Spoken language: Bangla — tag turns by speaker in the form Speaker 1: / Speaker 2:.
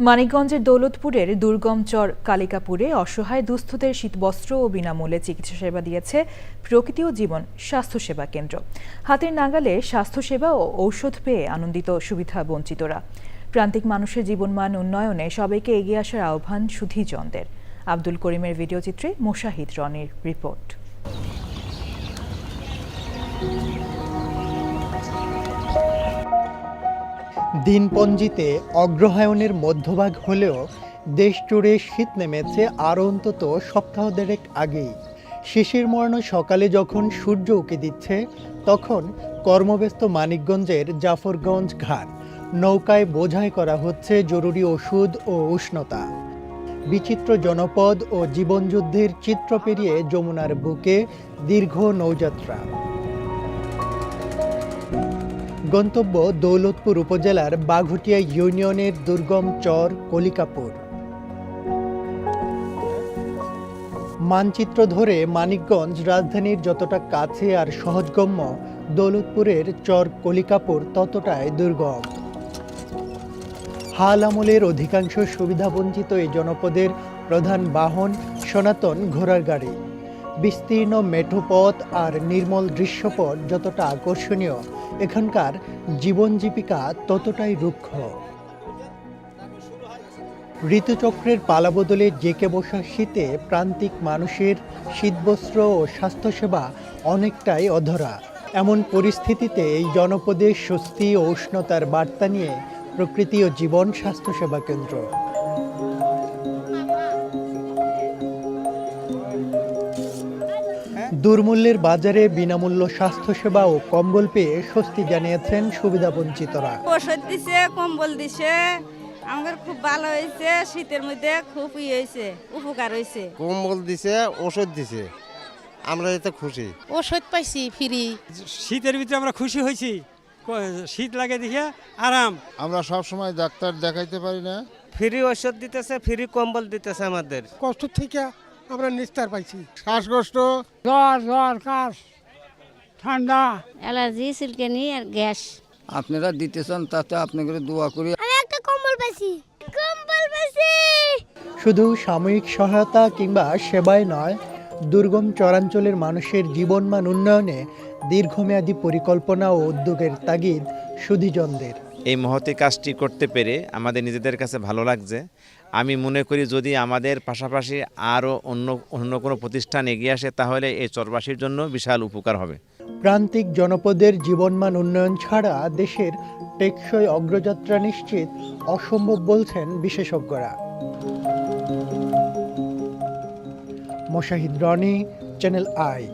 Speaker 1: মানিকগঞ্জের দৌলতপুরের দুর্গম চর কালিকাপুরে অসহায় দুস্থদের শীতবস্ত্র ও বিনামূল্যে চিকিৎসা সেবা দিয়েছে প্রকৃতি ও জীবন স্বাস্থ্যসেবা কেন্দ্র। হাতের নাগালে স্বাস্থ্যসেবা ও ঔষধ পেয়ে আনন্দিত সুবিধা বঞ্চিতরা। প্রান্তিক মানুষের জীবনমান উন্নয়নে সবাইকে এগিয়ে আসার আহ্বান সুধীজনদের। আব্দুল করিমের ভিডিওচিত্রে মোশাহিদ রনির রিপোর্ট।
Speaker 2: দিনপঞ্জিতে অগ্রহায়ণের মধ্যভাগ হলেও দেশ জুড়ে শীত নেমেছে আর অন্তত সপ্তাহ দেড়েক আগেই। শিশির মর্ণ সকালে যখন সূর্য উঁকি দিচ্ছে, তখন কর্মব্যস্ত মানিকগঞ্জের জাফরগঞ্জ ঘাট। নৌকায় বোঝাই করা হচ্ছে জরুরি ওষুধ ও উষ্ণতা। বিচিত্র জনপদ ও জীবনযুদ্ধের চিত্র পেরিয়ে যমুনার বুকে দীর্ঘ নৌযাত্রা। গন্তব্য দৌলতপুর উপজেলার বাঘুটিয়া ইউনিয়নের দুর্গম চর কলিকাপুর। মানচিত্র ধরে মানিকগঞ্জ রাজধানীর যতটা কাছে আর সহজগম্য, দৌলতপুরের চর কলিকাপুর ততটাই দুর্গম। হাল আমলের অধিকাংশ সুবিধাবঞ্চিত এই জনপদের প্রধান বাহন সনাতন ঘোড়ার গাড়ি। বিস্তীর্ণ মেঠোপথ আর নির্মল দৃশ্যপট যতটা আকর্ষণীয়, এখানকার জীবন জীবিকা ততটাই রুক্ষ। ঋতুচক্রের পালাবদলে জেকে বসা শীতে প্রান্তিক মানুষের শীতবস্ত্র ও স্বাস্থ্যসেবা অনেকটাই অধরা। এমন পরিস্থিতিতে এই জনপদে স্বস্তি ও উষ্ণতার বার্তা নিয়ে প্রকৃতি ও জীবন স্বাস্থ্যসেবা কেন্দ্র। দুর্মূল্যের বাজারে বিনামূল্য স্বাস্থ্যসেবা ও কম্বল পেয়ে স্বস্তি জানিয়েছেন সুবিধাবঞ্চিতরা।
Speaker 3: ওষুধ দিছে কম্বল দিছে আমাদের খুব ভালো হয়েছে শীতের মধ্যে খুব ই হয়েছে উপকার হয়েছে।
Speaker 4: কম্বল দিছে ওষুধ দিছে আমরা এতে খুশি।
Speaker 5: ওষুধ পাইছি ফ্রি।
Speaker 6: শীতের ভিতরে আমরা খুশি হয়েছি। শীত লাগে দেখে আরাম।
Speaker 4: আমরা সব সময় ডাক্তার দেখাইতে পারি না।
Speaker 7: ফ্রি ওষুধ দিতেছে ফ্রি কম্বল দিতেছে আমাদের।
Speaker 8: কষ্ট থেকে আমরা নিস্তার পাইছি।
Speaker 4: শ্বাসকষ্ট।
Speaker 8: জ্বর জ্বর কাশ ঠান্ডা।
Speaker 5: অ্যালার্জি সিলকেনি আর গ্যাস।
Speaker 9: আপনারা দিতেছেন তাতে আপনাদের দোয়া করি।
Speaker 10: আমি একটা কম্বল পাইছি। কম্বল পাইছি।
Speaker 2: শুধু সাময়িক সহায়তা কিংবা সেবায় নয় দুর্গম চরাঞ্চলের মানুষের জীবনমান উন্নয়নে দীর্ঘমেয়াদী পরিকল্পনা ও উদ্যোগের তাগিদ সুধীজনদের
Speaker 11: এই মহতি কাজটি করতে পেরে আমাদের নিজেদের কাছে ভালো লাগছে। আমি মনে করি যদি আমাদের পাশাপাশি আরও অন্য অন্য কোনো প্রতিষ্ঠান এগিয়ে আসে, তাহলে এই চরবাসীর জন্য বিশাল উপকার হবে।
Speaker 2: প্রান্তিক জনপদের জীবনমান উন্নয়ন ছাড়া দেশের টেকসই অগ্রযাত্রা নিশ্চিত অসম্ভব বলছেন বিশেষজ্ঞরা। Moshahid Roni channel I